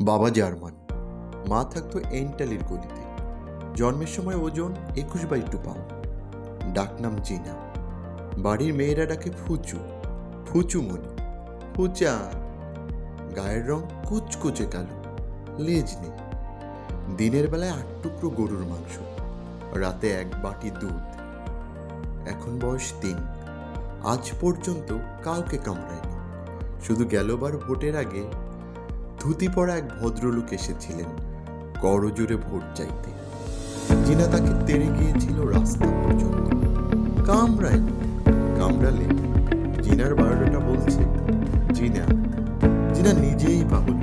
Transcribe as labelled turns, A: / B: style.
A: বাবা জার্মান। মা থাকতো এন্টালির গলিতে। জন্মের সময় ওজন একুশ বাই টু পাউন্ড ডাকনাম জিনা। বাড়ির মেয়েরা ডাকে ফুচু। ফুচুমণি ফুচা। গায়ের রং কুচকুচে কালো। লেজ নেই। দিনের বেলায় আট টুকরো গরুর মাংস। রাতে এক বাটি দুধ। এখন বয়স তিন। আজ পর্যন্ত কাউকে কামড়ায়নি। শুধু গেলবার ভোটের আগে ধুতি পরা এক ভদ্রলোক এসেছিলেন করজোরে ভোট চাইতে। জিনা তাকে তেড়ে গিয়েছিল রাস্তা পর্যন্ত। কামরাই কামড়ালে জিনার বায়োডাটা বলছে, জিনা জিনা নিজেই পাগল